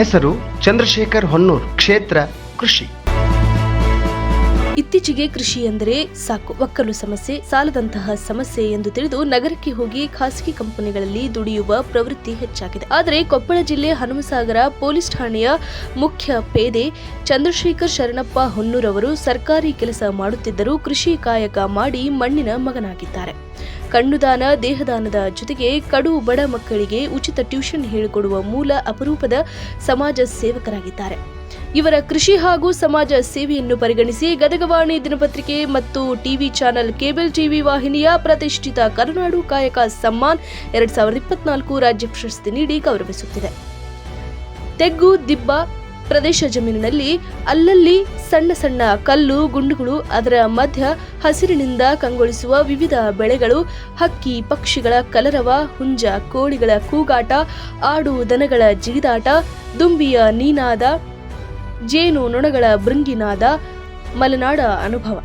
ಹೆಸರು ಚಂದ್ರಶೇಖರ್ ಹೊನ್ನೂರ್, ಕ್ಷೇತ್ರ ಕೃಷಿ. ಇತ್ತೀಚೆಗೆ ಕೃಷಿ ಎಂದರೆ ಸಾಕು, ಒಕ್ಕಲು ಸಮಸ್ಯೆ, ಸಾಲದಂತಹ ಸಮಸ್ಯೆ ಎಂದು ತಿಳಿದು ನಗರಕ್ಕೆ ಹೋಗಿ ಖಾಸಗಿ ಕಂಪನಿಗಳಲ್ಲಿ ದುಡಿಯುವ ಪ್ರವೃತ್ತಿ ಹೆಚ್ಚಾಗಿದೆ. ಆದರೆ ಕೊಪ್ಪಳ ಜಿಲ್ಲೆ ಹನುಮಸಾಗರ ಪೊಲೀಸ್ ಠಾಣೆಯ ಮುಖ್ಯ ಪೇದೆ ಚಂದ್ರಶೇಖರ್ ಶರಣಪ್ಪ ಹೊನ್ನೂರವರು ಸರ್ಕಾರಿ ಕೆಲಸ ಮಾಡುತ್ತಿದ್ದರೂ ಕೃಷಿ ಕಾಯಕ ಮಾಡಿ ಮಣ್ಣಿನ ಮಗನಾಗಿದ್ದಾರೆ. ಕಣ್ಣುದಾನ, ದೇಹದಾನದ ಜೊತೆಗೆ ಕಡು ಬಡ ಮಕ್ಕಳಿಗೆ ಉಚಿತ ಟ್ಯೂಷನ್ ಹೇಳಿಕೊಡುವ ಮೂಲ ಅಪರೂಪದ ಸಮಾಜ ಸೇವಕರಾಗಿದ್ದಾರೆ. ಇವರ ಕೃಷಿ ಹಾಗೂ ಸಮಾಜ ಸೇವೆಯನ್ನು ಪರಿಗಣಿಸಿ ಗದಗವಾಣಿ ದಿನಪತ್ರಿಕೆ ಮತ್ತು ಟಿವಿ ಚಾನೆಲ್ ಕೇಬಲ್ ಟಿವಿ ವಾಹಿನಿಯ ಪ್ರತಿಷ್ಠಿತ ಕರುನಾಡು ಕಾಯಕ ಸಮ್ಮಾನ್ ಎರಡ್ ಸಾವಿರದ ಇಪ್ಪತ್ನಾಲ್ಕು ರಾಜ್ಯ ಪ್ರಶಸ್ತಿ ನೀಡಿ ಗೌರವಿಸುತ್ತಿದೆ. ತೆಗ್ಗು, ದಿಬ್ಬ ಪ್ರದೇಶ ಜಮೀನಿನಲ್ಲಿ ಅಲ್ಲಲ್ಲಿ ಸಣ್ಣ ಸಣ್ಣ ಕಲ್ಲು, ಗುಂಡುಗಳು ಅದರ ಮಧ್ಯ ಹಸಿರಿನಿಂದ ಕಂಗೊಳಿಸುವ ವಿವಿಧ ಬೆಳೆಗಳು, ಹಕ್ಕಿ, ಪಕ್ಷಿಗಳ ಕಲರವ, ಹುಂಜ, ಕೋಳಿಗಳ ಕೂಗಾಟ, ಆಡು ದನಗಳ ಜಿಗಿದಾಟ, ದುಂಬಿಯ ನೀನಾದ, ಜೇನು ನೊಣಗಳ ಭೃಂಗಿನಾದ ಮಲೆನಾಡ ಅನುಭವ.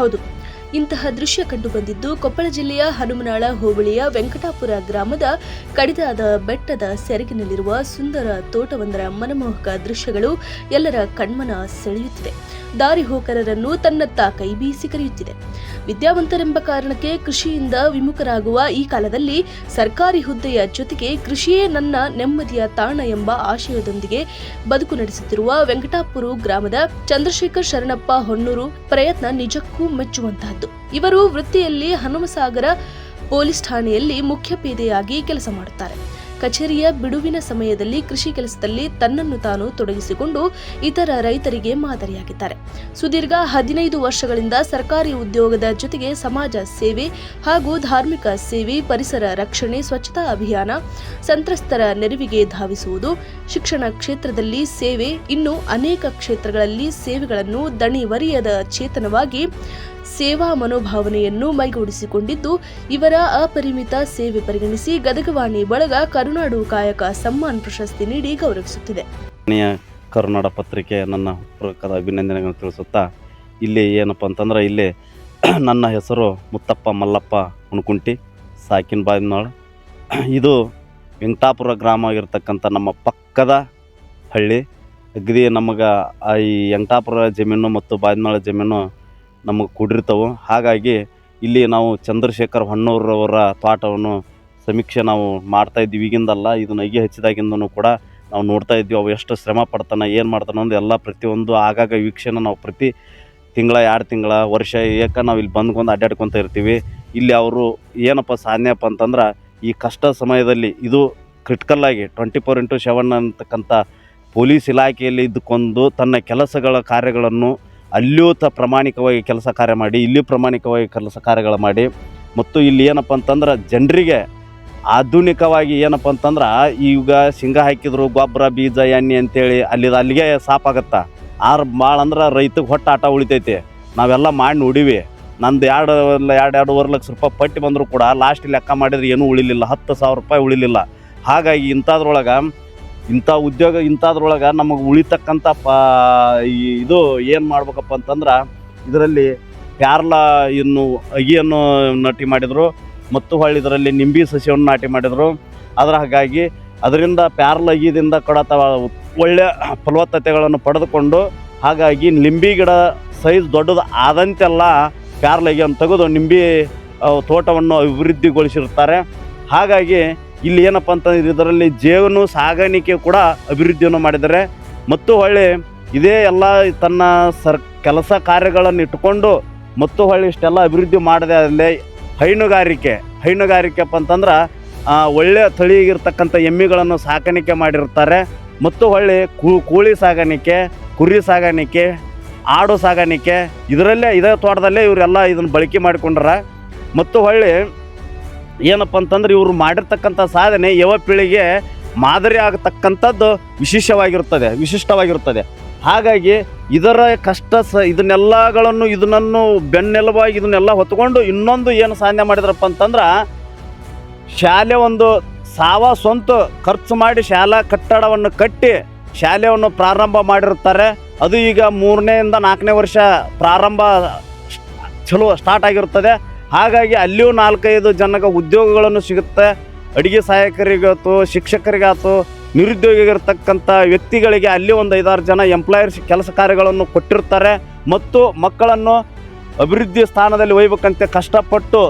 ಹೌದು ಇಂತಹ ದೃಶ್ಯ ಕಂಡುಬಂದಿದ್ದು ಕೊಪ್ಪಳ ಜಿಲ್ಲೆಯ ಹನುಮನಾಳ ಹೋಬಳಿಯ ವೆಂಕಟಾಪುರ ಗ್ರಾಮದ ಕಡಿದಾದ ಬೆಟ್ಟದ ಸೆರಗಿನಲ್ಲಿರುವ ಸುಂದರ ತೋಟವೊಂದರ ಮನಮೋಹಕ ದೃಶ್ಯಗಳು ಎಲ್ಲರ ಕಣ್ಮನ ಸೆಳೆಯುತ್ತಿದೆ. ದಾರಿ ಹೋಕರರನ್ನು ತನ್ನತ್ತ ಕೈ ಬೀಸಿ ಕರೆಯುತ್ತಿದೆ. ವಿದ್ಯಾವಂತರೆಂಬ ಕಾರಣಕ್ಕೆ ಕೃಷಿಯಿಂದ ವಿಮುಖರಾಗುವ ಈ ಕಾಲದಲ್ಲಿ ಸರ್ಕಾರಿ ಹುದ್ದೆಯ ಜೊತೆಗೆ ಕೃಷಿಯೇ ನನ್ನ ನೆಮ್ಮದಿಯ ತಾಣ ಎಂಬ ಆಶಯದೊಂದಿಗೆ ಬದುಕು ನಡೆಸುತ್ತಿರುವ ವೆಂಕಟಾಪುರ ಗ್ರಾಮದ ಚಂದ್ರಶೇಖರ್ ಶರಣಪ್ಪ ಹೊನ್ನೂರು ಪ್ರಯತ್ನ ನಿಜಕ್ಕೂ ಮೆಚ್ಚುವಂತಹದ್ದು. ಇವರು ವೃತ್ತಿಯಲ್ಲಿ ಹನುಮಸಾಗರ ಪೊಲೀಸ್ ಠಾಣೆಯಲ್ಲಿ ಮುಖ್ಯ ಪೇದೆಯಾಗಿ ಕೆಲಸ ಮಾಡುತ್ತಾರೆ. ಕಚೇರಿಯ ಬಿಡುವಿನ ಸಮಯದಲ್ಲಿ ಕೃಷಿ ಕೆಲಸದಲ್ಲಿ ತನ್ನನ್ನು ತಾನು ತೊಡಗಿಸಿಕೊಂಡು ಇತರ ರೈತರಿಗೆ ಮಾದರಿಯಾಗಿದ್ದಾರೆ. ಸುದೀರ್ಘ ಹದಿನೈದು ವರ್ಷಗಳಿಂದ ಸರ್ಕಾರಿ ಉದ್ಯೋಗದ ಜೊತೆಗೆ ಸಮಾಜ ಸೇವೆ ಹಾಗೂ ಧಾರ್ಮಿಕ ಸೇವೆ, ಪರಿಸರ ರಕ್ಷಣೆ, ಸ್ವಚ್ಛತಾ ಅಭಿಯಾನ, ಸಂತ್ರಸ್ತರ ನೆರವಿಗೆ ಧಾವಿಸುವುದು, ಶಿಕ್ಷಣ ಕ್ಷೇತ್ರದಲ್ಲಿ ಸೇವೆ, ಇನ್ನು ಅನೇಕ ಕ್ಷೇತ್ರಗಳಲ್ಲಿ ಸೇವೆಗಳನ್ನು ದಣಿವರಿಯದ ಚೇತನವಾಗಿ ಸೇವಾ ಮನೋಭಾವನೆಯನ್ನು ಮೈಗೂಡಿಸಿಕೊಂಡಿದ್ದು, ಇವರ ಅಪರಿಮಿತ ಸೇವೆ ಪರಿಗಣಿಸಿ ಗದಗವಾಣಿ ಬಳಗ ಕರುನಾಡು ಕಾಯಕ ಸಮ್ಮಾನ್ ಪ್ರಶಸ್ತಿ ನೀಡಿ ಗೌರವಿಸುತ್ತಿದೆ. ಕರುನಾಡ ಪತ್ರಿಕೆ ನನ್ನ ಪೂರ್ವಕದ ಅಭಿನಂದನೆಗಳನ್ನು ತಿಳಿಸುತ್ತಾ, ಇಲ್ಲಿ ಏನಪ್ಪ ಅಂತಂದ್ರೆ, ಇಲ್ಲಿ ನನ್ನ ಹೆಸರು ಮುತ್ತಪ್ಪ ಮಲ್ಲಪ್ಪ ಹುಣಕುಂಟಿ, ಸಾಕಿನ ಬಾಯಿನಾಳ್ ಇದು ವೆಂಕಟಾಪುರ ಗ್ರಾಮ ಆಗಿರ್ತಕ್ಕಂಥ ನಮ್ಮ ಪಕ್ಕದ ಹಳ್ಳಿ. ಅಗದಿ ನಮಗೆ ಈ ವೆಂಕಟಾಪುರ ಜಮೀನು ಮತ್ತು ಬಾಯಿನಾಳ ಜಮೀನು ನಮಗೆ ಕೂಡಿರ್ತವೆ. ಹಾಗಾಗಿ ಇಲ್ಲಿ ನಾವು ಚಂದ್ರಶೇಖರ್ ಹೊನ್ನೂರವರ ತೋಟವನ್ನು ಸಮೀಕ್ಷೆ ನಾವು ಮಾಡ್ತಾ ಇದ್ದೀವಿ. ಈಗಿಂದಲ್ಲ ಇದು ನಗೆ ಹಚ್ಚಿದಾಗಿಂದನೂ ಕೂಡ ನಾವು ನೋಡ್ತಾ ಇದ್ವಿ ಅವು ಎಷ್ಟು ಶ್ರಮ ಪಡ್ತಾನೆ, ಏನು ಮಾಡ್ತಾನೆ ಅಂದು ಎಲ್ಲ ಪ್ರತಿಯೊಂದು ಆಗಾಗ ವೀಕ್ಷಣೆ ನಾವು ಪ್ರತಿ ತಿಂಗಳ, ಎರಡು ತಿಂಗಳ, ವರ್ಷ ಏಕ ನಾವು ಇಲ್ಲಿ ಬಂದ್ಕೊಂಡು ಅಡ್ಡಾಡ್ಕೊತ ಇರ್ತೀವಿ. ಇಲ್ಲಿ ಅವರು ಏನಪ್ಪ ಸಾಧನೆಯಪ್ಪ ಅಂತಂದ್ರೆ ಈ ಕಷ್ಟ ಸಮಯದಲ್ಲಿ ಇದು ಕ್ರಿಟಿಕಲ್ ಆಗಿ ಟ್ವೆಂಟಿ ಫೋರ್ ಇಂಟು ಸೆವೆನ್ ಅಂತಕ್ಕಂಥ ಪೊಲೀಸ್ ಇಲಾಖೆಯಲ್ಲಿ ಇದ್ದುಕೊಂಡು ತನ್ನ ಕೆಲಸಗಳ ಕಾರ್ಯಗಳನ್ನು ಅಲ್ಲಿಯೂ ತ ಪ್ರಾಮಾಣಿಕವಾಗಿ ಕೆಲಸ ಕಾರ್ಯ ಮಾಡಿ, ಇಲ್ಲಿ ಪ್ರಾಮಾಣಿಕವಾಗಿ ಕೆಲಸ ಕಾರ್ಯಗಳು ಮಾಡಿ. ಮತ್ತು ಇಲ್ಲಿ ಏನಪ್ಪ ಅಂತಂದ್ರೆ ಜನರಿಗೆ ಆಧುನಿಕವಾಗಿ ಏನಪ್ಪ ಅಂತಂದ್ರೆ ಈಗ ಶೇಂಗ ಹಾಕಿದ್ರು, ಗೊಬ್ಬರ, ಬೀಜ, ಎಣ್ಣೆ ಅಂತೇಳಿ ಅಲ್ಲಿ ಅಲ್ಲಿಗೆ ಸಾಪಾಗತ್ತ. ಆರು ಭಾಳ ಅಂದ್ರೆ ರೈತಗೆ ಹೊಟ್ಟೆ ಆಟ ಉಳಿತೈತಿ. ನಾವೆಲ್ಲ ಮಾಡಿ ನೋಡಿವಿ. ನಂದು ಎರಡು ಎರಡು, ಎರಡೂವರೆ ಲಕ್ಷ ರೂಪಾಯಿ ಪಟ್ಟಿ ಬಂದರೂ ಕೂಡ ಲಾಸ್ಟ್ ಲೆಕ್ಕ ಮಾಡಿದ್ರೆ ಏನೂ ಉಳಿಲಿಲ್ಲ. ಹತ್ತು ಸಾವಿರ ರೂಪಾಯಿ ಉಳಿಲಿಲ್ಲ. ಹಾಗಾಗಿ ಇಂಥದ್ರೊಳಗೆ ಇಂಥ ಉದ್ಯೋಗ ಇಂಥದ್ರೊಳಗೆ ನಮಗೆ ಉಳಿತಕ್ಕಂಥ ಪ ಇದು ಏನು ಮಾಡ್ಬೇಕಪ್ಪ ಅಂತಂದ್ರೆ ಇದರಲ್ಲಿ ಪ್ಯಾರ್ಲ ಇನ್ನು ಅಗಿಯನ್ನು ನಾಟಿ ಮಾಡಿದರು ಮತ್ತು ಹೊಳ್ಳಿ ಇದರಲ್ಲಿ ನಿಂಬೆ ಸಸಿಯನ್ನು ನಾಟಿ ಮಾಡಿದರು. ಅದರ ಹಾಗಾಗಿ ಅದರಿಂದ ಪ್ಯಾರ್ಲ ಅಗಿದಿಂದ ಕೊಡತ ಒಳ್ಳೆಯ ಫಲವತ್ತತೆಗಳನ್ನು ಪಡೆದುಕೊಂಡು, ಹಾಗಾಗಿ ನಿಂಬೆ ಗಿಡ ಸೈಜ್ ದೊಡ್ಡದು ಆದಂತೆಲ್ಲ ಪ್ಯಾರ್ಲಗಿಯನ್ನು ತೆಗೆದು ನಿಂಬೆ ತೋಟವನ್ನು ಅಭಿವೃದ್ಧಿಗೊಳಿಸಿರ್ತಾರೆ ಹಾಗಾಗಿ ಇಲ್ಲಿ ಏನಪ್ಪ ಅಂತಂದ್ರೆ ಇದರಲ್ಲಿ ಜೇವನು ಸಾಗಾಣಿಕೆ ಕೂಡ ಅಭಿವೃದ್ಧಿಯನ್ನು ಮಾಡಿದ್ದಾರೆ. ಮತ್ತು ಹೊಳ್ಳಿ ಇದೇ ಎಲ್ಲ ತನ್ನ ಸರ್ ಕೆಲಸ ಕಾರ್ಯಗಳನ್ನು ಇಟ್ಟುಕೊಂಡು ಮತ್ತು ಹೊಳ್ಳಿ ಇಷ್ಟೆಲ್ಲ ಅಭಿವೃದ್ಧಿ ಮಾಡದೆ ಅಲ್ಲಿ ಹೈನುಗಾರಿಕೆ ಹೈನುಗಾರಿಕೆಪ್ಪ ಅಂತಂದ್ರೆ ಒಳ್ಳೆಯ ತಳಿಗಿರ್ತಕ್ಕಂಥ ಎಮ್ಮೆಗಳನ್ನು ಸಾಕಾಣಿಕೆ ಮಾಡಿರ್ತಾರೆ. ಮತ್ತು ಹೊಳ್ಳಿ ಕೋಳಿ ಸಾಗಾಣಿಕೆ, ಕುರಿ ಸಾಗಾಣಿಕೆ, ಆಡು ಸಾಗಾಣಿಕೆ, ಇದರಲ್ಲೇ, ಇದೇ ತೋಟದಲ್ಲೇ ಇವರೆಲ್ಲ ಇದನ್ನು ಬಳಕೆ ಮಾಡಿಕೊಂಡ್ರ. ಮತ್ತು ಹೊಳ್ಳಿ ಏನಪ್ಪ ಅಂತಂದ್ರೆ ಇವರು ಮಾಡಿರ್ತಕ್ಕಂಥ ಸಾಧನೆ ಯುವ ಪೀಳಿಗೆ ಮಾದರಿ ಆಗತಕ್ಕಂಥದ್ದು ವಿಶೇಷವಾಗಿರುತ್ತದೆ, ವಿಶಿಷ್ಟವಾಗಿರುತ್ತದೆ. ಹಾಗಾಗಿ ಇದರ ಕಷ್ಟ ಸ, ಇದನ್ನೆಲ್ಲಗಳನ್ನು ಇದನ್ನು ಬೆನ್ನೆಲುಬಾಗಿ ಇದನ್ನೆಲ್ಲ ಹೊತ್ಕೊಂಡು ಇನ್ನೊಂದು ಏನು ಸಾಧನೆ ಮಾಡಿದ್ರಪ್ಪ ಅಂತಂದ್ರೆ ಶಾಲೆ ಒಂದು ಸಾವ ಸ್ವಂತ ಖರ್ಚು ಮಾಡಿ ಶಾಲಾ ಕಟ್ಟಡವನ್ನು ಕಟ್ಟಿ ಶಾಲೆಯನ್ನು ಪ್ರಾರಂಭ ಮಾಡಿರುತ್ತಾರೆ. ಅದು ಈಗ ಮೂರನೆಯಿಂದ ನಾಲ್ಕನೇ ವರ್ಷ ಪ್ರಾರಂಭ ಚಲೋ ಸ್ಟಾರ್ಟ್ ಆಗಿರುತ್ತದೆ. ಹಾಗಾಗಿ ಅಲ್ಲಿಯೂ ನಾಲ್ಕೈದು ಜನಕ್ಕೆ ಉದ್ಯೋಗಗಳನ್ನು ಸಿಗುತ್ತೆ. ಅಡುಗೆ ಸಹಾಯಕರಿಗಾಯ್ತು, ಶಿಕ್ಷಕರಿಗಾಯ್ತು, ನಿರುದ್ಯೋಗಿಗಿರ್ತಕ್ಕಂಥ ವ್ಯಕ್ತಿಗಳಿಗೆ ಅಲ್ಲಿ ಒಂದು ಐದಾರು ಜನ ಎಂಪ್ಲಾಯರ್ಸ್ ಕೆಲಸ ಕಾರ್ಯಗಳನ್ನು ಕೊಟ್ಟಿರ್ತಾರೆ. ಮತ್ತು ಮಕ್ಕಳನ್ನು ಅಭಿವೃದ್ಧಿ ಸ್ಥಾನದಲ್ಲಿ ಒಯ್ಬೇಕಂತೆ ಕಷ್ಟಪಟ್ಟು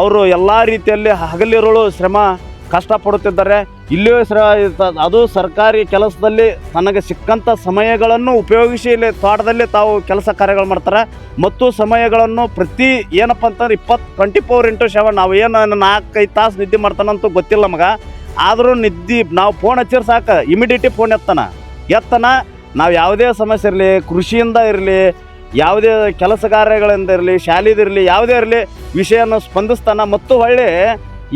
ಅವರು ಎಲ್ಲ ರೀತಿಯಲ್ಲಿ ಹಗಲಿರುಳು ಶ್ರಮ ಕಷ್ಟಪಡುತ್ತಿದ್ದಾರೆ. ಇಲ್ಲಿಯೂ ಅದು ಸರ್ಕಾರಿ ಕೆಲಸದಲ್ಲಿ ತನಗೆ ಸಿಕ್ಕಂಥ ಸಮಯಗಳನ್ನು ಉಪಯೋಗಿಸಿ ಇಲ್ಲಿ ತೋಟದಲ್ಲಿ ತಾವು ಕೆಲಸ ಕಾರ್ಯಗಳು ಮಾಡ್ತಾರೆ. ಮತ್ತು ಸಮಯಗಳನ್ನು ಪ್ರತಿ ಏನಪ್ಪ ಅಂತಂದ್ರೆ ಇಪ್ಪತ್ತು ಟ್ವೆಂಟಿ ಫೋರ್ ಇಂಟು ಸೆವೆನ್ ನಾವು ಏನು ನಾಲ್ಕೈದು ತಾಸು ನಿದ್ದೆ ಮಾಡ್ತಾನಂತೂ ಗೊತ್ತಿಲ್ಲ ನಮಗೆ. ಆದರೂ ನಿದ್ದೆ, ನಾವು ಫೋನ್ ಹಚ್ಚಿದ್ರೆ ಸಾಕು ಇಮಿಡಿಯೇಟಿ ಫೋನ್ ಎತ್ತಾನ. ಎತ್ತನ, ನಾವು ಯಾವುದೇ ಸಮಸ್ಯೆ ಇರಲಿ, ಕೃಷಿಯಿಂದ ಇರಲಿ, ಯಾವುದೇ ಕೆಲಸ ಕಾರ್ಯಗಳಿಂದ ಇರಲಿ ಶಾಲೆದಿರಲಿ ಯಾವುದೇ ಇರಲಿ ವಿಷಯನ ಸ್ಪಂದಿಸ್ತಾನ. ಮತ್ತು ಹೊಳ್ಳಿ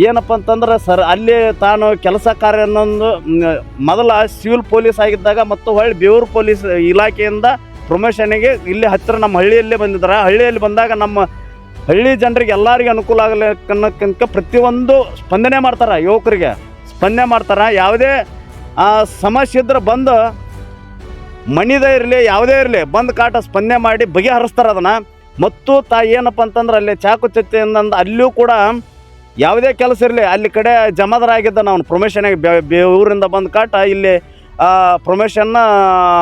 ಏನಪ್ಪ ಅಂತಂದ್ರೆ ಸರ್, ಅಲ್ಲಿ ತಾನು ಕೆಲಸ ಕಾರ್ಯ ಅನ್ನೊಂದು ಮೊದಲ ಸಿವಿಲ್ ಪೊಲೀಸ್ ಆಗಿದ್ದಾಗ ಮತ್ತು ಹೊಳ್ಳಿ ಬೇವೂರು ಪೊಲೀಸ್ ಇಲಾಖೆಯಿಂದ ಪ್ರಮೋಷನಿಗೆ ಇಲ್ಲಿ ಹತ್ತಿರ ನಮ್ಮ ಹಳ್ಳಿಯಲ್ಲೇ ಬಂದಿದ್ದಾರೆ. ಹಳ್ಳಿಯಲ್ಲಿ ಬಂದಾಗ ನಮ್ಮ ಹಳ್ಳಿ ಜನರಿಗೆ ಎಲ್ಲರಿಗೆ ಅನುಕೂಲ ಆಗಲಿ ಅನ್ನೋಕ್ಕಿಂತ ಪ್ರತಿಯೊಂದು ಸ್ಪಂದನೆ ಮಾಡ್ತಾರೆ ಯುವಕರಿಗೆ. ಸ್ಪಂದನೆ ಮಾಡ್ತಾರೆ. ಯಾವುದೇ ಸಮಸ್ಯೆ ಇದ್ರೆ ಬಂದು ಮಣಿದೇ ಇರಲಿ, ಯಾವುದೇ ಇರಲಿ, ಬಂದು ಕಾಟ ಸ್ಪಂದನೆ ಮಾಡಿ ಬಗೆಹರಿಸ್ತಾರೆ ಅದನ್ನು. ಮತ್ತು ತಾ ಏನಪ್ಪ ಅಂತಂದ್ರೆ ಅಲ್ಲಿ ಚಾಕು ಚತ್ತೆಯಿಂದ ಅಲ್ಲಿಯೂ ಕೂಡ ಯಾವುದೇ ಕೆಲಸ ಇರಲಿ, ಅಲ್ಲಿ ಕಡೆ ಜಮಾದಾರಾಗಿದ್ದ ನಾವು ಪ್ರೊಮೋಷನಾಗಿ ಊರಿಂದ ಬಂದು ಕಾಟ ಇಲ್ಲಿ ಪ್ರೊಮೋಷನ್ನ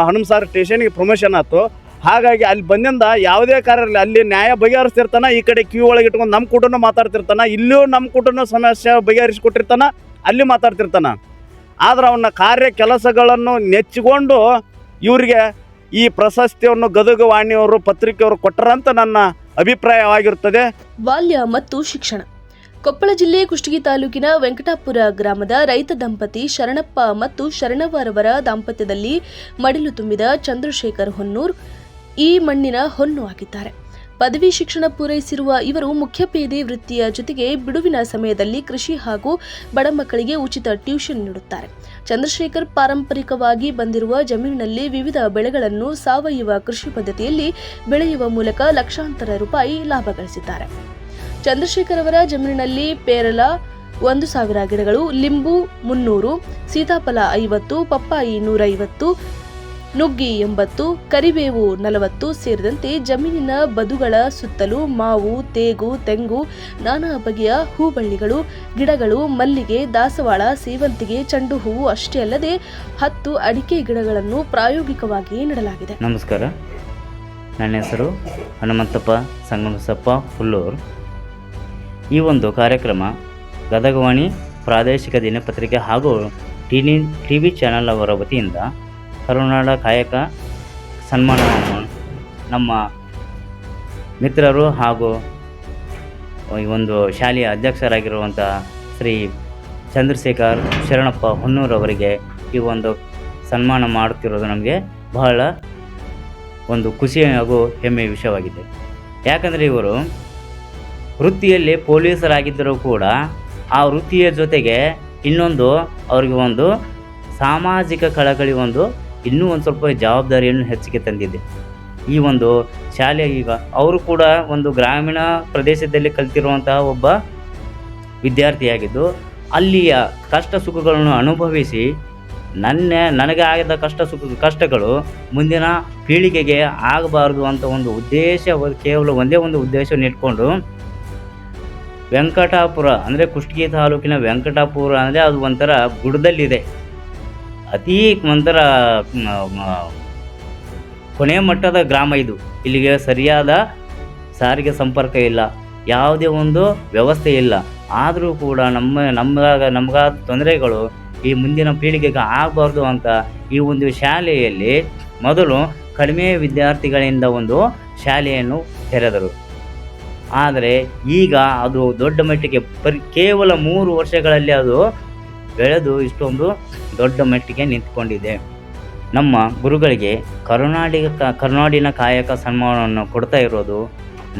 ಹನುಮಸಾರ್ ಸ್ಟೇಷನ್ಗೆ ಪ್ರೊಮೋಷನ್ ಆಯ್ತು ಹಾಗಾಗಿ ಅಲ್ಲಿ ಬಂದಿಂದ ಯಾವುದೇ ಕಾರ್ಯ ಇರಲಿ, ಅಲ್ಲಿ ನ್ಯಾಯ ಬಗೆಹರಿಸ್ತಿರ್ತಾನೆ, ಈ ಕಡೆ ಕ್ಯೂ ಒಳಗೆ ಇಟ್ಕೊಂಡು ನಮ್ಮ ಕೂಟನೂ ಮಾತಾಡ್ತಿರ್ತಾನ, ಇಲ್ಲೂ ನಮ್ಮ ಕೂಟನೂ ಸಮಸ್ಯೆ ಬಗೆಹರಿಸಿಕೊಟ್ಟಿರ್ತಾನೆ, ಅಲ್ಲಿ ಮಾತಾಡ್ತಿರ್ತಾನ. ಆದ್ರೆ ಅವನ ಕಾರ್ಯ ಕೆಲಸಗಳನ್ನು ನೆಚ್ಚಿಕೊಂಡು ಇವರಿಗೆ ಈ ಪ್ರಶಸ್ತಿಯನ್ನು ಗದಗ ವಾಣಿಯವರು ಪತ್ರಿಕೆಯವರು ಕೊಟ್ಟರಂತ ನನ್ನ ಅಭಿಪ್ರಾಯವಾಗಿರುತ್ತದೆ ಬಾಲ್ಯ ಮತ್ತು ಶಿಕ್ಷಣ. ಕೊಪ್ಪಳ ಜಿಲ್ಲೆ ಕುಷ್ಟಗಿ ತಾಲೂಕಿನ ವೆಂಕಟಾಪುರ ಗ್ರಾಮದ ರೈತ ದಂಪತಿ ಶರಣಪ್ಪ ಮತ್ತು ಶರಣವರವರ ದಾಂಪತ್ಯದಲ್ಲಿ ಮಡಿಲು ತುಂಬಿದ ಚಂದ್ರಶೇಖರ್ ಹೊನ್ನೂರ್ ಈ ಮಣ್ಣಿನ ಹೊನ್ನು ಹಾಕಿದ್ದಾರೆ. ಪದವಿ ಶಿಕ್ಷಣ ಪೂರೈಸಿರುವ ಇವರು ಮುಖ್ಯಪೇದೆ ವೃತ್ತಿಯ ಜೊತೆಗೆ ಬಿಡುವಿನ ಸಮಯದಲ್ಲಿ ಕೃಷಿ ಹಾಗೂ ಬಡ ಮಕ್ಕಳಿಗೆ ಉಚಿತ ಟ್ಯೂಷನ್ ನೀಡುತ್ತಾರೆ. ಚಂದ್ರಶೇಖರ್ ಪಾರಂಪರಿಕವಾಗಿ ಬಂದಿರುವ ಜಮೀನಿನಲ್ಲಿ ವಿವಿಧ ಬೆಳೆಗಳನ್ನು ಸಾವಯವ ಕೃಷಿ ಪದ್ಧತಿಯಲ್ಲಿ ಬೆಳೆಯುವ ಮೂಲಕ ಲಕ್ಷಾಂತರ ರೂಪಾಯಿ ಲಾಭ ಗಳಿಸಿದ್ದಾರೆ. ಚಂದ್ರಶೇಖರ್ ಅವರ ಜಮೀನಿನಲ್ಲಿ ಪೇರಲ ಒಂದು ಸಾವಿರ ಗಿಡಗಳು, ಲಿಂಬು ಮುನ್ನೂರು, ಸೀತಾಫಲ ಐವತ್ತು, ಪಪ್ಪಾಯಿ ನೂರೈವತ್ತು, ನುಗ್ಗಿ ಎಂಬತ್ತು, ಕರಿಬೇವು ನಲವತ್ತು ಸೇರಿದಂತೆ ಜಮೀನಿನ ಬದುಗಳ ಸುತ್ತಲೂ ಮಾವು, ತೇಗು, ತೆಂಗು, ನಾನಾ ಬಗೆಯ ಹೂಬಳ್ಳಿಗಳು, ಗಿಡಗಳು, ಮಲ್ಲಿಗೆ, ದಾಸವಾಳ, ಸೇವಂತಿಗೆ, ಚೆಂಡು ಹೂವು ಅಷ್ಟೇ ಅಲ್ಲದೆ ಹತ್ತು ಅಡಿಕೆ ಗಿಡಗಳನ್ನು ಪ್ರಾಯೋಗಿಕವಾಗಿ ನೆಡಲಾಗಿದೆ. ನಮಸ್ಕಾರ. ನನ್ನ ಹೆಸರು ಹನುಮಂತಪ್ಪ ಸಂಗಮಸಪ್ಪ, ಹುಲ್ಲೂರು. ಈ ಒಂದು ಕಾರ್ಯಕ್ರಮ ಗದಗವಾಣಿ ಪ್ರಾದೇಶಿಕ ದಿನಪತ್ರಿಕೆ ಹಾಗೂ ಟಿನಿ ಟಿ ವಿ ಚಾನಲ್ ಅವರ ವತಿಯಿಂದ ಕರುನಾಡ ಕಾಯಕ ಸನ್ಮಾನವನ್ನು ನಮ್ಮ ಮಿತ್ರರು ಹಾಗೂ ಈ ಒಂದು ಶಾಲೆಯ ಅಧ್ಯಕ್ಷರಾಗಿರುವಂಥ ಶ್ರೀ ಚಂದ್ರಶೇಖರ್ ಶರಣಪ್ಪ ಹೊನ್ನೂರವರಿಗೆ ಈ ಒಂದು ಸನ್ಮಾನ ಮಾಡುತ್ತಿರೋದು ನಮಗೆ ಬಹಳ ಒಂದು ಖುಷಿ ಹಾಗೂ ಹೆಮ್ಮೆಯ ವಿಷಯವಾಗಿದೆ. ಯಾಕಂದರೆ ಇವರು ವೃತ್ತಿಯಲ್ಲಿ ಪೊಲೀಸರಾಗಿದ್ದರೂ ಕೂಡ ಆ ವೃತ್ತಿಯ ಜೊತೆಗೆ ಇನ್ನೊಂದು ಅವರಿಗೆ ಒಂದು ಸಾಮಾಜಿಕ ಕಳಕಳಿ ಒಂದು ಇನ್ನೂ ಒಂದು ಸ್ವಲ್ಪ ಜವಾಬ್ದಾರಿಯನ್ನು ಹೆಚ್ಚಿಗೆ ತಂದಿದೆ. ಈ ಒಂದು ಶಾಲೆ ಈಗ ಅವರು ಕೂಡ ಒಂದು ಗ್ರಾಮೀಣ ಪ್ರದೇಶದಲ್ಲಿ ಕಲ್ತಿರುವಂತಹ ಒಬ್ಬ ವಿದ್ಯಾರ್ಥಿಯಾಗಿದ್ದು, ಅಲ್ಲಿಯ ಕಷ್ಟ ಸುಖಗಳನ್ನು ಅನುಭವಿಸಿ ನನ್ನ ನನಗೆ ಆಗಿದ ಕಷ್ಟ ಸುಖ ಕಷ್ಟಗಳು ಮುಂದಿನ ಪೀಳಿಗೆಗೆ ಆಗಬಾರ್ದು ಅಂತ ಒಂದು ಉದ್ದೇಶ, ಕೇವಲ ಒಂದೇ ಒಂದು ಉದ್ದೇಶವನ್ನು ಇಟ್ಕೊಂಡು ವೆಂಕಟಾಪುರ, ಅಂದರೆ ಕುಷ್ಟಗಿ ತಾಲೂಕಿನ ವೆಂಕಟಾಪುರ ಅಂದರೆ ಅದು ಒಂಥರ ಗುಡ್ಡದಲ್ಲಿದೆ. ಅತೀ ಒಂಥರ ಕೊನೆ ಮಟ್ಟದ ಗ್ರಾಮ ಇದು. ಇಲ್ಲಿಗೆ ಸರಿಯಾದ ಸಾರಿಗೆ ಸಂಪರ್ಕ ಇಲ್ಲ, ಯಾವುದೇ ಒಂದು ವ್ಯವಸ್ಥೆ ಇಲ್ಲ. ಆದರೂ ಕೂಡ ನಮ್ಮ, ನಮಗಾಗ, ನಮಗಾದ ತೊಂದರೆಗಳು ಈ ಮುಂದಿನ ಪೀಳಿಗೆಗೆ ಆಗಬಾರ್ದು ಅಂತ ಈ ಒಂದು ಶಾಲೆಯಲ್ಲಿ ಮೊದಲು ಕಡಿಮೆ ವಿದ್ಯಾರ್ಥಿಗಳಿಂದ ಒಂದು ಶಾಲೆಯನ್ನು ತೆರೆದರು. ಆದರೆ ಈಗ ಅದು ದೊಡ್ಡ ಮಟ್ಟಿಗೆ ಬರಿ ಕೇವಲ ಮೂರು ವರ್ಷಗಳಲ್ಲಿ ಅದು ಬೆಳೆದು ಇಷ್ಟೊಂದು ದೊಡ್ಡ ಮಟ್ಟಿಗೆ ನಿಂತ್ಕೊಂಡಿದೆ. ನಮ್ಮ ಗುರುಗಳಿಗೆ ಕರುನಾಡಿಗ ಕರುನಾಡಿನ ಕಾಯಕ ಸನ್ಮಾನವನ್ನು ಕೊಡ್ತಾ ಇರೋದು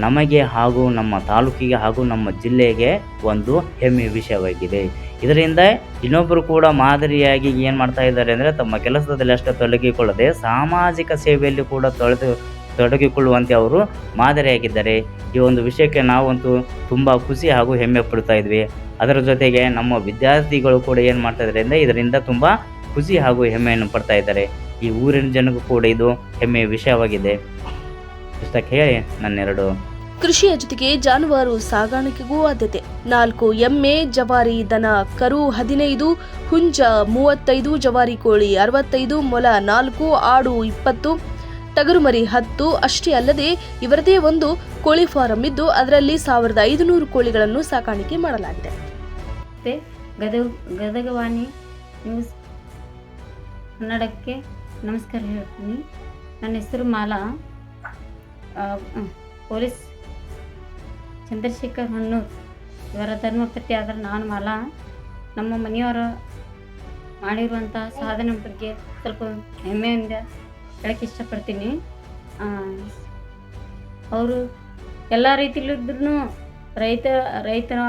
ನಮಗೆ ಹಾಗೂ ನಮ್ಮ ತಾಲೂಕಿಗೆ ಹಾಗೂ ನಮ್ಮ ಜಿಲ್ಲೆಗೆ ಒಂದು ಹೆಮ್ಮೆಯ ವಿಷಯವಾಗಿದೆ. ಇದರಿಂದ ಇನ್ನೊಬ್ಬರು ಕೂಡ ಮಾದರಿಯಾಗಿ ಏನು ಮಾಡ್ತಾ ಇದ್ದಾರೆ ಅಂದರೆ ತಮ್ಮ ಕೆಲಸದಲ್ಲಿ ಅಷ್ಟೇ ತೊಡಗಿಕೊಳ್ಳದೆ ಸಾಮಾಜಿಕ ಸೇವೆಯಲ್ಲಿ ಕೂಡ ತೊಳೆದು ತೊಡಗಿಕೊಳ್ಳುವಂತೆ ಅವರು ಮಾದರಿಯಾಗಿದ್ದಾರೆ. ಈ ಒಂದು ವಿಷಯಕ್ಕೆ ನಾವಂತೂ ತುಂಬ ಖುಷಿ ಹಾಗೂ ಹೆಮ್ಮೆ ಪಡ್ತಾ ಇದ್ವಿ. ಅದರ ಜೊತೆಗೆ ನಮ್ಮ ವಿದ್ಯಾರ್ಥಿಗಳು ಕೂಡ ಏನು ಮಾಡ್ತಾ ಇದ್ದಾರೆ ಅಂದರೆ ಇದರಿಂದ ತುಂಬ ಖುಷಿ ಹಾಗೂ ಹೆಮ್ಮೆಯನ್ನು ಪಡ್ತಾ ಇದ್ದಾರೆ. ಈ ಊರಿನ ಜನಕ್ಕೂ ಕೂಡ ಇದು ಹೆಮ್ಮೆಯ ವಿಷಯವಾಗಿದೆ. ಇಷ್ಟಕ್ಕೆ ಹೇಳಿ ನನ್ನೆರಡು. ಕೃಷಿಯ ಜೊತೆಗೆ ಜಾನುವಾರು ಸಾಗಾಣಿಕೆಗೂ ಆದ್ಯತೆ. ನಾಲ್ಕು ಎಮ್ಮೆ, ಜವಾರಿ, ದನ, ಕರು ಹದಿನೈದು, ಹುಂಜ ಮೂವತ್ತೈದು, ಜವಾರಿ ಕೋಳಿ ಅರವತ್ತೈದು, ಮೊಲ ನಾಲ್ಕು, ಆಡು ಇಪ್ಪತ್ತು ಟಗರುಮರಿ ಹತ್ತು ಅಷ್ಟೇ ಅಲ್ಲದೆ ಇವರದೇ ಒಂದು ಕೋಳಿ ಫಾರಂ ಇದ್ದು ಅದರಲ್ಲಿ ಸಾವಿರದ ಐದುನೂರು ಕೋಳಿಗಳನ್ನು ಸಾಕಾಣಿಕೆ ಮಾಡಲಾಗಿದೆ. ಗದಗವಾಣಿ ನ್ಯೂಸ್ ಕನ್ನಡಕ್ಕೆ ನಮಸ್ಕಾರ ಹೇಳ್ತೀನಿ. ನನ್ನ ಹೆಸರು ಮಾಲಾ. ಪೊಲೀಸ್ ಚಂದ್ರಶೇಖರ್ ಹೊನ್ನೂರ್. ಇವರ ಧರ್ಮಪತಿ ಆದರೆ ನಾನು ಮಾಲಾ. ನಮ್ಮ ಮನೆಯವರ ಮಾಡಿರುವಂಥ ಸಾಧನೆ ಬಗ್ಗೆ ಸ್ವಲ್ಪ ಹೆಮ್ಮೆಯಿಂದ ಹೇಳಕ್ಕೆ ಇಷ್ಟಪಡ್ತೀನಿ. ಅವರು ಎಲ್ಲ ರೀತಿಲಿದ್ರೂ ರೈತ, ರೈತನ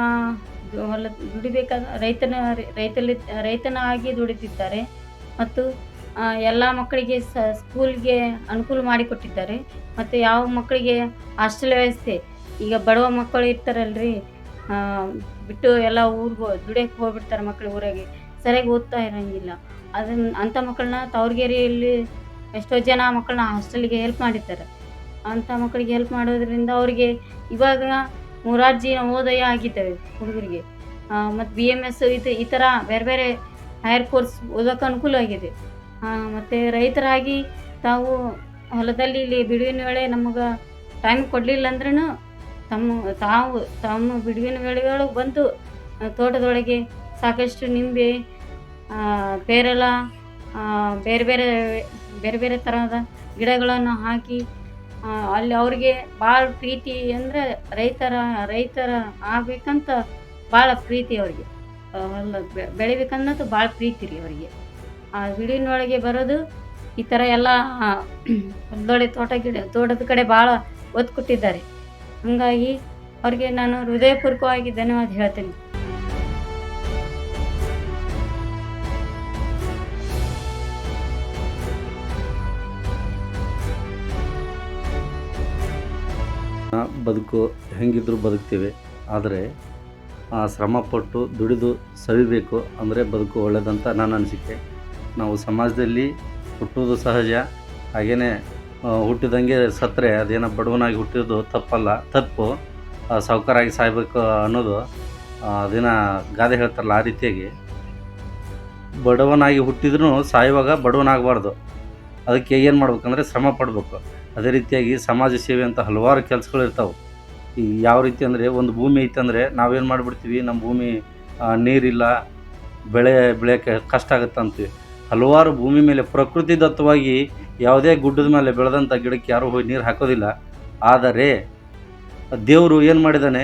ಹೊಲ ದುಡಿಬೇಕಾದ, ರೈತನ, ರೈತಲ್ಲಿ ರೈತನಾಗಿ ದುಡಿತಿದ್ದಾರೆ ಮತ್ತು ಎಲ್ಲ ಮಕ್ಕಳಿಗೆ ಸ, ಸ್ಕೂಲ್ಗೆ ಅನುಕೂಲ ಮಾಡಿಕೊಟ್ಟಿದ್ದಾರೆ. ಮತ್ತು ಯಾವ ಮಕ್ಕಳಿಗೆ ಹಾಸ್ಟೆಲ್ ವ್ಯವಸ್ಥೆ, ಈಗ ಬಡವ ಮಕ್ಕಳು ಇರ್ತಾರಲ್ರಿ ಬಿಟ್ಟು ಎಲ್ಲ ಊರಿಗೆ ದುಡಿಯಕ್ಕೆ ಹೋಗ್ಬಿಡ್ತಾರೆ ಮಕ್ಕಳು ಊರಾಗೆ. ಸರಿಯಾಗಿ ಓದ್ತಾ ಇರೋಂಗಿಲ್ಲ. ಅದನ್ನು ಅಂಥ ಮಕ್ಕಳನ್ನ ತಾವರ್ಗೇರಿಯಲ್ಲಿ ಎಷ್ಟೋ ಜನ ಮಕ್ಕಳನ್ನ ಹಾಸ್ಟೆಲ್ಗೆ ಹೆಲ್ಪ್ ಮಾಡಿದ್ದಾರೆ. ಅಂಥ ಮಕ್ಕಳಿಗೆ ಹೆಲ್ಪ್ ಮಾಡೋದ್ರಿಂದ ಅವರಿಗೆ ಇವಾಗ ಮುರಾರ್ಜಿ ನವೋದಯ ಆಗಿದ್ದಾವೆ ಹುಡುಗರಿಗೆ. ಮತ್ತು ಬಿ ಎಂ ಎಸ್ ಇದು ಈ ಥರ ಬೇರೆ ಬೇರೆ ಹೈಯರ್ ಕೋರ್ಸ್ ಓದೋಕೆ ಅನುಕೂಲ ಆಗಿದೆ. ಮತ್ತು ರೈತರಾಗಿ ತಾವು ಹೊಲದಲ್ಲಿ ಇಲ್ಲಿ ಬಿಡುವಿನ ವೇಳೆ ನಮಗೆ ಟೈಮ್ ಕೊಡಲಿಲ್ಲ ಅಂದ್ರೂ ತಮ್ಮ, ತಾವು, ತಮ್ಮ ಬಿಡುವಿನ ವೇಳೆಗಳು ಬಂದು ತೋಟದೊಳಗೆ ಸಾಕಷ್ಟು ನಿಂಬೆ ಪೇರಲ ಬೇರೆ ಬೇರೆ ಬೇರೆ ಬೇರೆ ಥರದ ಗಿಡಗಳನ್ನು ಹಾಕಿ ಅಲ್ಲಿ ಅವ್ರಿಗೆ ಭಾಳ ಪ್ರೀತಿ ಅಂದರೆ ರೈತರ ರೈತರ ಆಗಬೇಕಂತ ಭಾಳ ಪ್ರೀತಿ ಅವ್ರಿಗೆ. ಅಲ್ಲ ಬೆಳಿಬೇಕನ್ನೋದು ಭಾಳ ಪ್ರೀತಿ ರೀ ಅವರಿಗೆ. ಆ, ಗಿಡಿನೊಳಗೆ ಬರೋದು ಈ ಥರ ಎಲ್ಲ ಹೊಲದೊಳೆ ತೋಟ ಗಿಡ, ತೋಟದ ಕಡೆ ಭಾಳ ಒತ್ತು ಕೊಟ್ಟಿದ್ದಾರೆ. ಹಾಗಾಗಿ ಅವ್ರಿಗೆ ನಾನು ಹೃದಯಪೂರ್ವಕವಾಗಿ ಧನ್ಯವಾದ ಹೇಳ್ತೀನಿ. ಬದುಕು ಹೆಂಗಿದ್ರು ಬದುಕ್ತೀವಿ. ಆದರೆ ಆ ಶ್ರಮಪಟ್ಟು ದುಡಿದು ಸವಿಬೇಕು ಅಂದರೆ ಬದುಕು ಒಳ್ಳೆಯದಂತ ನನ್ನ ಅನಿಸಿಕೆ. ನಾವು ಸಮಾಜದಲ್ಲಿ ಹುಟ್ಟುವುದು ಸಹಜ. ಹಾಗೆಯೇ ಹುಟ್ಟಿದಂಗೆ ಸತ್ತರೆ, ಅದೇನೋ ಬಡವನಾಗಿ ಹುಟ್ಟಿದ್ದು ತಪ್ಪಲ್ಲ, ತಪ್ಪು. ಸಾವ್ಕಾರಾಗಿ ಸಾಯ್ಬೇಕು ಅನ್ನೋದು ಅದೇನ ಗಾದೆ ಹೇಳ್ತಾರಲ್ಲ ಆ ರೀತಿಯಾಗಿ. ಬಡವನಾಗಿ ಹುಟ್ಟಿದ್ರೂ ಸಾಯುವಾಗ ಬಡವನಾಗಬಾರ್ದು. ಅದಕ್ಕೆ ಏನು ಮಾಡ್ಬೇಕಂದ್ರೆ ಶ್ರಮ ಪಡಬೇಕು. ಅದೇ ರೀತಿಯಾಗಿ ಸಮಾಜ ಸೇವೆ ಅಂತ ಹಲವಾರು ಕೆಲಸಗಳು ಇರ್ತಾವೆ. ಈ ಯಾವ ರೀತಿ ಅಂದರೆ ಒಂದು ಭೂಮಿ ಐತಂದರೆ ನಾವೇನು ಮಾಡಿಬಿಡ್ತೀವಿ? ನಮ್ಮ ಭೂಮಿ ನೀರಿಲ್ಲ, ಬೆಳೆ ಬೆಳೆಯೋಕ್ಕೆ ಕಷ್ಟ ಆಗುತ್ತೆ ಅಂತೀವಿ. ಹಲವಾರು ಭೂಮಿ ಮೇಲೆ ಪ್ರಕೃತಿ ದತ್ತವಾಗಿ ಯಾವುದೇ ಗುಡ್ಡದ ಮೇಲೆ ಬೆಳೆದಂಥ ಗಿಡಕ್ಕೆ ಯಾರೂ ಹೋಗಿ ನೀರು ಹಾಕೋದಿಲ್ಲ. ಆದರೆ ದೇವರು ಏನು ಮಾಡಿದ್ದಾನೆ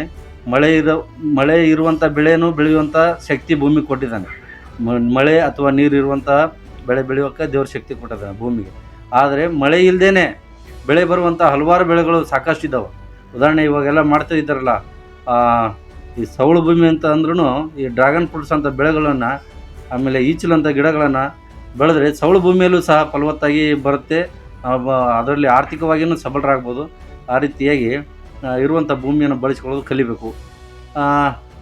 ಮಳೆ ಇರೋ, ಮಳೆ ಇರುವಂಥ ಬೆಳೆನೂ ಬೆಳೆಯುವಂಥ ಶಕ್ತಿ ಭೂಮಿಗೆ ಕೊಟ್ಟಿದ್ದಾನೆ. ಮಳೆ ಅಥವಾ ನೀರು ಇರುವಂಥ ಬೆಳೆ ಬೆಳೆಯೋಕ್ಕೆ ದೇವ್ರ ಶಕ್ತಿ ಕೊಟ್ಟಿದ್ದಾನೆ ಭೂಮಿಗೆ. ಆದರೆ ಮಳೆ ಇಲ್ಲದೇ ಬೆಳೆ ಬರುವಂಥ ಹಲವಾರು ಬೆಳೆಗಳು ಸಾಕಷ್ಟು ಇದ್ದಾವೆ ಉದಾಹರಣೆ ಇವಾಗೆಲ್ಲ ಮಾಡ್ತಾ ಇದ್ದಾರಲ್ಲ ಈ ಸೌಳು ಭೂಮಿ ಅಂತ ಅಂದ್ರೂ ಈ ಡ್ರ್ಯಾಗನ್ ಫ್ರೂಟ್ಸ್ ಅಂತ ಬೆಳೆಗಳನ್ನು, ಆಮೇಲೆ ಈಚಲಂಥ ಗಿಡಗಳನ್ನು ಬೆಳೆದ್ರೆ ಸೌಳು ಭೂಮಿಯಲ್ಲೂ ಸಹ ಫಲವತ್ತಾಗಿ ಬರುತ್ತೆ. ಅದರಲ್ಲಿ ಆರ್ಥಿಕವಾಗಿಯೂ ಸಬಲರಾಗ್ಬೋದು. ಆ ರೀತಿಯಾಗಿ ಇರುವಂಥ ಭೂಮಿಯನ್ನು ಬಳಸ್ಕೊಳ್ಳೋದು ಕಲಿಬೇಕು.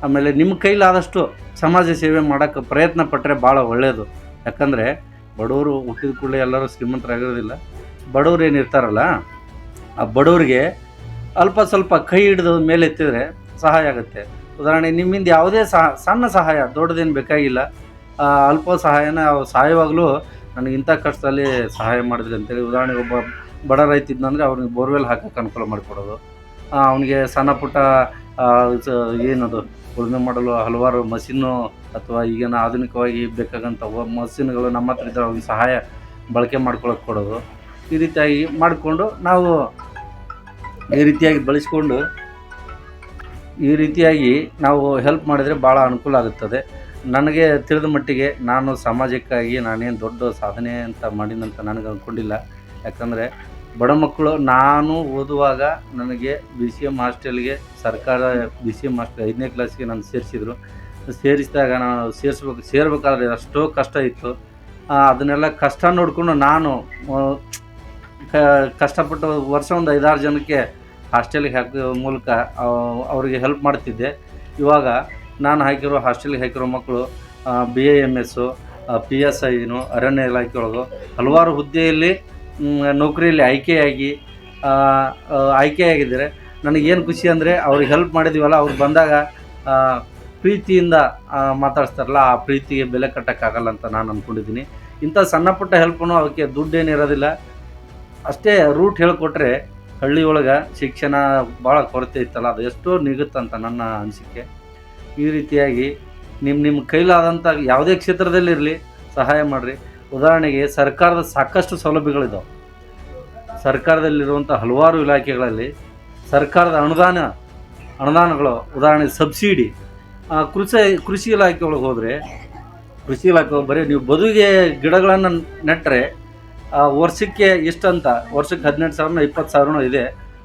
ಆಮೇಲೆ ನಿಮ್ಮ ಕೈಲಾದಷ್ಟು ಸಮಾಜ ಸೇವೆ ಮಾಡೋಕ್ಕೆ ಪ್ರಯತ್ನ ಪಟ್ಟರೆ ಭಾಳ ಒಳ್ಳೆಯದು ಯಾಕಂದರೆ ಬಡವರು ಹುಟ್ಟಿದ ಕೂಡಲೇ ಎಲ್ಲರೂ ಶ್ರೀಮಂತರಾಗಿರೋದಿಲ್ಲ. ಬಡವ್ರು ಏನು ಇರ್ತಾರಲ್ಲ, ಆ ಬಡವರಿಗೆ ಅಲ್ಪ ಸ್ವಲ್ಪ ಕೈ ಹಿಡಿದು ಮೇಲೆ ಎತ್ತಿದ್ರೆ ಸಹಾಯ ಆಗುತ್ತೆ. ಉದಾಹರಣೆ, ನಿಮ್ಮಿಂದ ಯಾವುದೇ ಸಹ, ಸಣ್ಣ ಸಹಾಯ, ದೊಡ್ಡದೇನು ಬೇಕಾಗಿಲ್ಲ. ಅಲ್ಪ ಸಹಾಯನ ಅವ್ರು ಸಾಯುವಾಗಲೂ ನನಗೆ ಇಂಥ ಕಷ್ಟದಲ್ಲಿ ಸಹಾಯ ಮಾಡಿದ್ರಿ ಅಂತೇಳಿ ಉದಾಹರಣೆಗೆ ಒಬ್ಬ ಬಡ ರೈತ ಇದ್ದಂದರೆ ಅವ್ನಿಗೆ ಬೋರ್ವೆಲ್ ಹಾಕಕ್ಕೆ ಅನುಕೂಲ ಮಾಡಿಕೊಡೋದು. ಅವನಿಗೆ ಸಣ್ಣ ಪುಟ್ಟ ಏನದು, ಉಳುಮೆ ಮಾಡಲು ಹಲವಾರು ಮಷಿನ್ನು ಅಥವಾ ಈಗಿನ ಆಧುನಿಕವಾಗಿ ಬೇಕಾಗಂಥ ಮಷಿನ್ಗಳು ನಮ್ಮ ಹತ್ರ ಇದ್ದರೆ ಅವ್ರಿಗೆ ಸಹಾಯ ಬಳಕೆ ಮಾಡ್ಕೊಳಕ್ಕೆ ಕೊಡೋದು. ಈ ರೀತಿಯಾಗಿ ಮಾಡಿಕೊಂಡು ನಾವು ಈ ರೀತಿಯಾಗಿ ಬಳಸ್ಕೊಂಡು ಈ ರೀತಿಯಾಗಿ ನಾವು ಹೆಲ್ಪ್ ಮಾಡಿದರೆ ಭಾಳ ಅನುಕೂಲ ಆಗುತ್ತದೆ. ನನಗೆ ತಿಳಿದ ಮಟ್ಟಿಗೆ ನಾನು ಸಮಾಜಕ್ಕಾಗಿ ನಾನೇನು ದೊಡ್ಡ ಸಾಧನೆ ಅಂತ ಮಾಡಿದಂತ ನನಗೆ ಅಂದ್ಕೊಂಡಿಲ್ಲ ಯಾಕಂದರೆ ಬಡ ಮಕ್ಕಳು, ನಾನು ಓದುವಾಗ ನನಗೆ ಬಿ ಸಿ ಎಂ ಹಾಸ್ಟೆಲ್ಗೆ ಸರ್ಕಾರ ಬಿ ಸಿ ಎಂ ಹಾಸ್ಟೆಲ್ ಐದನೇ ಕ್ಲಾಸ್ಗೆ ನಾನು ಸೇರಿಸಿದ್ರು. ಸೇರಿಸಿದಾಗ ನಾನು ಸೇರಿಸ್ಬೇಕು, ಸೇರ್ಬೇಕಾದ್ರೆ ಅಷ್ಟೋ ಕಷ್ಟ ಇತ್ತು. ಅದನ್ನೆಲ್ಲ ಕಷ್ಟ ನೋಡಿಕೊಂಡು ನಾನು ಕಷ್ಟಪಟ್ಟು ವರ್ಷ ಒಂದು ಐದಾರು ಜನಕ್ಕೆ ಹಾಸ್ಟೆಲಿಗೆ ಹಾಕೋ ಮೂಲಕ ಅವ್- ಅವರಿಗೆ ಹೆಲ್ಪ್ ಮಾಡ್ತಿದ್ದೆ. ಇವಾಗ ನಾನು ಹಾಕಿರೋ ಹಾಸ್ಟೆಲಿಗೆ ಹಾಕಿರೋ ಮಕ್ಕಳು B A M S P S ಐನು ಅರಣ್ಯ ಇಲಾಖೆಯೊಳಗು ಹಲವಾರು ಹುದ್ದೆಯಲ್ಲಿ ನೌಕರಿಯಲ್ಲಿ ಆಯ್ಕೆಯಾಗಿ ಆಯ್ಕೆಯಾಗಿದ್ದರೆ ನನಗೇನು ಖುಷಿ ಅಂದರೆ ಅವ್ರಿಗೆ ಹೆಲ್ಪ್ ಮಾಡಿದ್ದೀವಲ್ಲ ಅವ್ರು ಬಂದಾಗ ಪ್ರೀತಿಯಿಂದ ಮಾತಾಡ್ತಾರಲ್ಲ ಆ ಪ್ರೀತಿಗೆ ಬೆಲೆ ಕಟ್ಟೋಕ್ಕಾಗಲ್ಲ ಅಂತ ನಾನು ಅಂದ್ಕೊಂಡಿದ್ದೀನಿ ಇಂಥ ಸಣ್ಣ ಪುಟ್ಟ ಹೆಲ್ಪನ್ನು ಅವಕ್ಕೆ ದುಡ್ಡೇನು ಇರೋದಿಲ್ಲ ಅಷ್ಟೇ ರೂಟ್ ಹೇಳಿಕೊಟ್ರೆ ಹಳ್ಳಿ ಒಳಗೆ ಶಿಕ್ಷಣ ಭಾಳ ಕೊರತೆ ಇತ್ತಲ್ಲ, ಅದು ಎಷ್ಟೋ ನಿಗುತ್ತಂತ ನನ್ನ ಅನಿಸಿಕೆ. ಈ ರೀತಿಯಾಗಿ ನಿಮ್ಮ ನಿಮ್ಮ ಕೈಲಾದಂಥ ಯಾವುದೇ ಕ್ಷೇತ್ರದಲ್ಲಿರಲಿ ಸಹಾಯ ಮಾಡಿರಿ. ಉದಾಹರಣೆಗೆ ಸರ್ಕಾರದ ಸಾಕಷ್ಟು ಸೌಲಭ್ಯಗಳಿದ್ದಾವೆ ಸರ್ಕಾರದಲ್ಲಿರುವಂಥ ಹಲವಾರು ಇಲಾಖೆಗಳಲ್ಲಿ ಸರ್ಕಾರದ ಅನುದಾನ, ಅನುದಾನಗಳು, ಉದಾಹರಣೆಗೆ ಸಬ್ಸಿಡಿ ಕೃಷಿ ಕೃಷಿ ಇಲಾಖೆ ಒಳಗೆ ಹೋದರೆ, ಕೃಷಿ ಇಲಾಖೆ ಬರೀ ನೀವು ಬದುಗೆ ಗಿಡಗಳನ್ನು ನೆಟ್ಟರೆ ವರ್ಷಕ್ಕೆ ಇಷ್ಟಂತ ವರ್ಷಕ್ಕೆ ಹದಿನೆಂಟು ಸಾವಿರನೋ ಇಪ್ಪತ್ತು ಸಾವಿರನೋ ಇದೆ.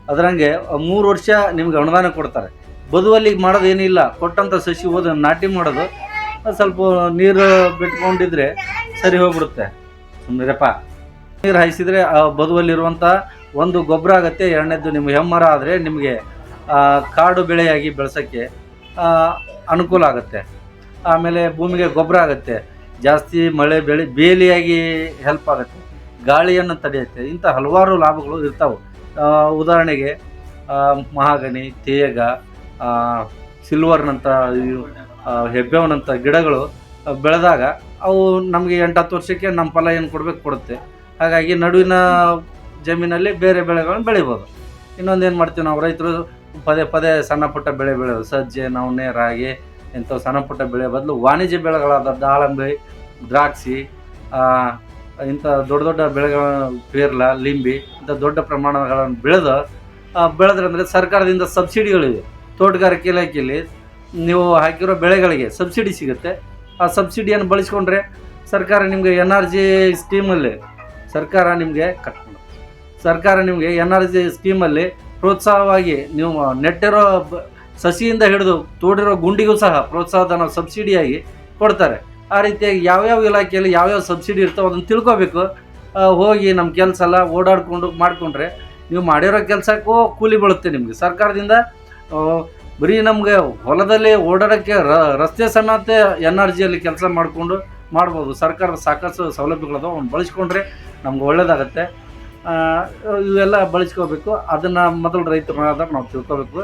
ಅದರಂಗೆ ಮೂರು ವರ್ಷ ನಿಮ್ಗೆ ಅನುದಾನ ಕೊಡ್ತಾರೆ. ಬದುವಲ್ಲಿ ಮಾಡೋದೇನಿಲ್ಲ. ಕೊಟ್ಟಂಥ ಸಸಿ ಹೋದ ನಾಟಿ ಮಾಡೋದು ಸ್ವಲ್ಪ ನೀರು ಬಿಟ್ಕೊಂಡಿದ್ರೆ ಸರಿ ಹೋಗ್ಬಿಡುತ್ತೆ. ಸುಮ್ಮನೆರಪ್ಪ ನೀರು ಹಾಯಿಸಿದರೆ ಆ ಬದುವಲ್ಲಿರುವಂಥ ಒಂದು ಗೊಬ್ಬರ ಆಗುತ್ತೆ ಎರಡನೇದು ನಿಮ್ಗೆ ಹೆಮ್ಮರ ಆದರೆ ನಿಮಗೆ ಆ, ಕಾಡು ಬೆಳೆಯಾಗಿ ಬೆಳೆಸೋಕ್ಕೆ ಆ, ಅನುಕೂಲ ಆಗುತ್ತೆ. ಆಮೇಲೆ ಭೂಮಿಗೆ ಗೊಬ್ಬರ ಆಗುತ್ತೆ. ಜಾಸ್ತಿ ಮಳೆ ಬೆಳೆ ಬೇಲಿಯಾಗಿ ಹೆಲ್ಪ್ ಆಗುತ್ತೆ. ಗಾಳಿಯನ್ನು ತಡೆಯುತ್ತೆ. ಇಂಥ ಹಲವಾರು ಲಾಭಗಳು ಇರ್ತಾವೆ. ಉದಾಹರಣೆಗೆ ಮಹಾಗಣಿ, ತೇಗ ಸಿಲ್ವರ್ನಂಥ ಹೆಬ್ಬೆವನಂಥ ಗಿಡಗಳು ಬೆಳೆದಾಗ ಅವು ನಮಗೆ ಎಂಟು ಹತ್ತು ವರ್ಷಕ್ಕೆ ನಮ್ಮ ಫಲ ಏನು ಕೊಡಬೇಕು ಕೊಡುತ್ತೆ. ಹಾಗಾಗಿ ನಡುವಿನ ಜಮೀನಲ್ಲಿ ಬೇರೆ ಬೆಳೆಗಳನ್ನು ಬೆಳಿಬೋದು. ಇನ್ನೊಂದು ಏನು ಮಾಡ್ತೀವಿ ನಾವು ರೈತರು, ಪದೇ ಪದೇ ಸಣ್ಣ ಪುಟ್ಟ ಬೆಳೆ ಬೆಳೆಯೋದು. ಸಜ್ಜೆ, ನವಣೆ, ರಾಗಿ ಇಂಥವು ಸಣ್ಣ ಪುಟ್ಟ ಬೆಳೆ ಬದಲು ವಾಣಿಜ್ಯ ಬೆಳೆಗಳಾದ ದಾಳಂಬೆ, ದ್ರಾಕ್ಷಿ ಇಂಥ ದೊಡ್ಡ ದೊಡ್ಡ ಬೆಳೆಗಳ ಪೇರ್ಲ ಲಿಂಬಿ, ಇಂಥ ದೊಡ್ಡ ಪ್ರಮಾಣಗಳನ್ನು ಬೆಳೆದು ಅಂದರೆ ಸರ್ಕಾರದಿಂದ ಸಬ್ಸಿಡಿಗಳಿವೆ. ತೋಟಗಾರಿಕೆ ಇಲಾಖೆಯಲ್ಲಿ ನೀವು ಹಾಕಿರೋ ಬೆಳೆಗಳಿಗೆ ಸಬ್ಸಿಡಿ ಸಿಗುತ್ತೆ. ಆ ಸಬ್ಸಿಡಿಯನ್ನು ಬಳಸ್ಕೊಂಡ್ರೆ ಸರ್ಕಾರ ನಿಮಗೆ ಎನ್ ಆರ್ ಜಿ ಸ್ಕೀಮಲ್ಲಿ ಸರ್ಕಾರ ನಿಮಗೆ ಕಟ್ ಸರ್ಕಾರ ನಿಮಗೆ ಎನ್ ಆರ್ ಜಿ ಸ್ಕೀಮಲ್ಲಿ ಪ್ರೋತ್ಸಾಹವಾಗಿ ನೀವು ನೆಟ್ಟಿರೋ ಸಸಿಯಿಂದ ಹಿಡಿದು ತೋಡಿರೋ ಗುಂಡಿಗೂ ಸಹ ಪ್ರೋತ್ಸಾಹಧನ ಸಬ್ಸಿಡಿಯಾಗಿ ಕೊಡ್ತಾರೆ. ಆ ರೀತಿಯಾಗಿ ಯಾವ್ಯಾವ ಇಲಾಖೆಯಲ್ಲಿ ಯಾವ್ಯಾವ ಸಬ್ಸಿಡಿ ಇರ್ತಾವೆ ಅದನ್ನು ತಿಳ್ಕೊಬೇಕು. ಹೋಗಿ ನಮ್ಮ ಕೆಲಸ ಎಲ್ಲ ಓಡಾಡಿಕೊಂಡು ಮಾಡಿಕೊಂಡ್ರೆ ನೀವು ಮಾಡಿರೋ ಕೆಲಸಕ್ಕೂ ಕೂಲಿ ಬೀಳುತ್ತೆ ನಿಮಗೆ. ಸರ್ಕಾರದಿಂದ ಬರೀ ನಮಗೆ ಹೊಲದಲ್ಲಿ ಓಡಾಡೋಕ್ಕೆ ರಸ್ತೆ ಸಮೇತ ಎನ್ ಆರ್ ಜಿಯಲ್ಲಿ ಕೆಲಸ ಮಾಡಿಕೊಂಡು ಮಾಡ್ಬೋದು. ಸರ್ಕಾರದ ಸಾಕಷ್ಟು ಸೌಲಭ್ಯಗಳದಾವೆ ಅವ್ನು ಬಳಸ್ಕೊಂಡ್ರೆ ನಮ್ಗೆ ಒಳ್ಳೇದಾಗುತ್ತೆ. ಇವೆಲ್ಲ ಬಳಸ್ಕೋಬೇಕು. ಅದನ್ನು ಮೊದಲು ರೈತರು ನಾವು ತಿಳ್ಕೊಬೇಕು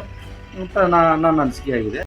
ಅಂತ ನನ್ನ ಅನಿಸಿಕೆ ಆಗಿದೆ.